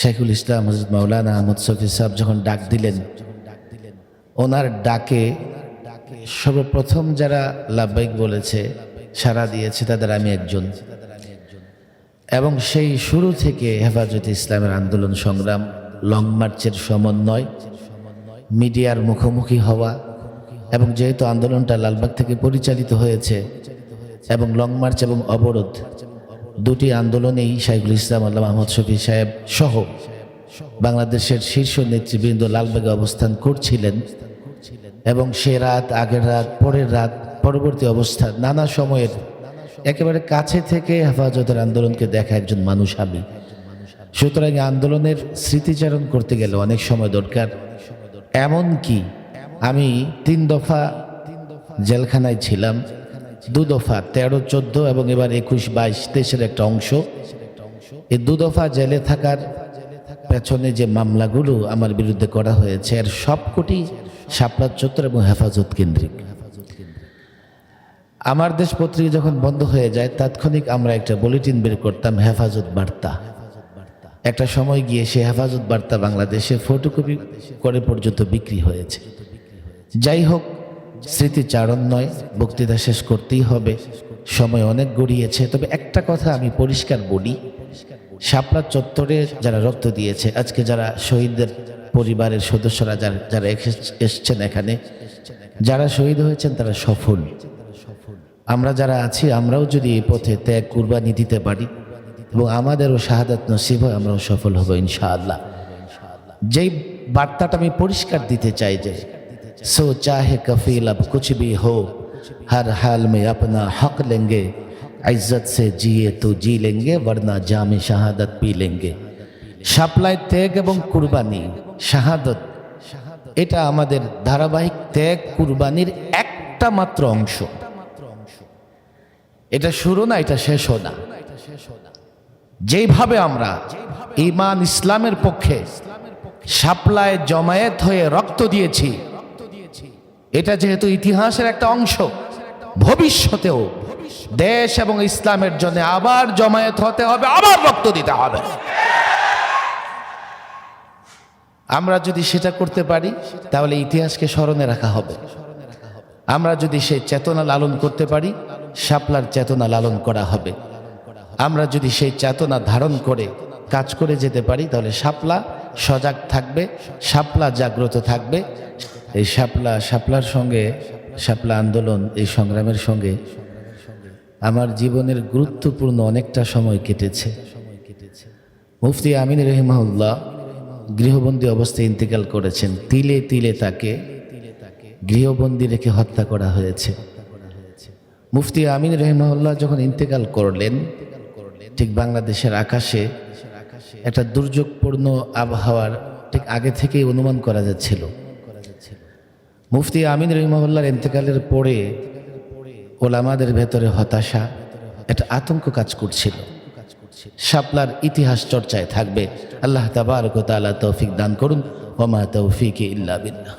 শেখুল ইসলাম হজরত মাওলানা আহমদ শফি সাহেব যখন ডাক দিলেন, ওনার ডাকে সর্বপ্রথম যারা লাভবাইক বলেছে, সাড়া দিয়েছে তাদের আমি একজন। এবং সেই শুরু থেকে হেফাজত ইসলামের আন্দোলন সংগ্রাম, লং মার্চের সমন্বয়, মিডিয়ার মুখোমুখি হওয়া এবং যেহেতু আন্দোলনটা লালবাগ থেকে পরিচালিত হয়েছে এবং লং মার্চ এবং অবরোধ দুটি আন্দোলনেই শাইখুল ইসলাম, আল্লাহ মাহমদ শফি সাহেব সহ বাংলাদেশের শীর্ষ নেতৃবৃন্দ লালবাগে অবস্থান করছিলেন এবং সে রাত, আগের রাত, পরের রাত, পরবর্তী অবস্থা, নানা সময়ের একেবারে কাছে থেকে হেফাজতের আন্দোলনকে দেখা একজন মানুষ আমি সুতরাং আন্দোলনের স্মৃতিচারণ করতে গেলে অনেক সময় দরকার। এমন কি আমি তিন দফা জেলখানায় ছিলাম। দু দফা তেরো, চোদ্দ এবং এবার একুশ, বাইশ, তেইশের একটা অংশ। এই দু দফা জেলে থাকার পেছনে যে মামলাগুলো আমার বিরুদ্ধে করা হয়েছে, এর সবকটি শাপলা চত্বর এবং হেফাজত কেন্দ্রিক। আমার দেশ পত্রিকা যখন বন্ধ হয়ে যায়, তাৎক্ষণিক আমরা একটা বুলেটিন বের করতাম, হেফাজত বার্তা। একটা সময় গিয়ে সে হেফাজত বার্তা বাংলাদেশে ফটোকপি করে পর্যন্ত বিক্রি হয়েছে। যাই হোক স্মৃতিচারণ নয় বক্তৃতা শেষ করতেই হবে। সময় অনেক গড়িয়েছে। তবে একটা কথা আমি পরিষ্কার বলি, শাপলা চত্বরে যারা রক্ত দিয়েছে, আজকে যারা শহীদদের পরিবারের সদস্যরা যারা যারা এসে- এসছেন এখানে, যারা শহীদ হয়েছেন তারা সফল। আমরা যারা আছি, আমরাও যদি এই পথে ত্যাগ, কুরবানি দিতে পারি এবং আমাদেরও শাহাদাত নসিব হয়, আমরাও সফল হব ইনশাআল্লাহ। যেই বার্তাটা আমি পরিষ্কার দিতে চাই যে সো চাহে কফিল अब कुछ भी हो हर हाल में अपना हक लेंगे इज्जत से जिए तो जी लेंगे वरना जामे শাহাদাত পি লেঙ্গে সাপ্লাই ত্যাগ এবং কুরবানি শাহাদত এটা আমাদের ধারাবাহিক ত্যাগ কুরবানির একটা মাত্র অংশ এটা শুরু না এটা শেষও না যেইভাবে আমরা ইমান ইসলামের পক্ষে সাপ্লায় জমায়েত হয়ে রক্ত দিয়েছি এটা যেহেতু ইতিহাসের একটা অংশ, ভবিষ্যতেও দেশ এবং ইসলামের জন্য আবার জমায়েত হতে হবে, আবার রক্ত দিতে হবে। আমরা যদি সেটা করতে পারি, তাহলে ইতিহাসকে স্মরণে রাখা হবে। আমরা যদি সেই চেতনা লালন করতে পারি, শাপলার চেতনা লালন করা হবে। আমরা যদি সেই চেতনা ধারণ করে কাজ করে যেতে পারি, তাহলে শাপলা সজাগ থাকবে, শাপলা জাগ্রত থাকবে। এই শাপলা, শাপলার সঙ্গে, শাপলা আন্দোলন, এই সংগ্রামের সঙ্গে আমার জীবনের গুরুত্বপূর্ণ অনেকটা সময় কেটেছে। মুফতি আমিন রহিমাউল্লাহ গৃহবন্দী অবস্থায় ইন্তেকাল করেছেন। তিলে তিলে তাকে গৃহবন্দী রেখে হত্যা করা হয়েছে। মুফতি আমিন রহিমাউল্লাহ যখন ইন্তেকাল করলেন, ঠিক বাংলাদেশের আকাশে একটা দুর্যোগপূর্ণ আবহাওয়ার ঠিক আগে থেকেই অনুমান করা যাচ্ছিল। মুফতি আমিন রহিমাউল্লাহর ইন্তেকালের পরে ওলামাদের ভেতরে হতাশা, একটা আতঙ্ক কাজ করছিল। শাপলার ইতিহাস চর্চায় থাকবে। আল্লাহ তাবারক তাআলা তৌফিক দান করুন। ওমা তৌফিক ইল্লা বিল্লাহ।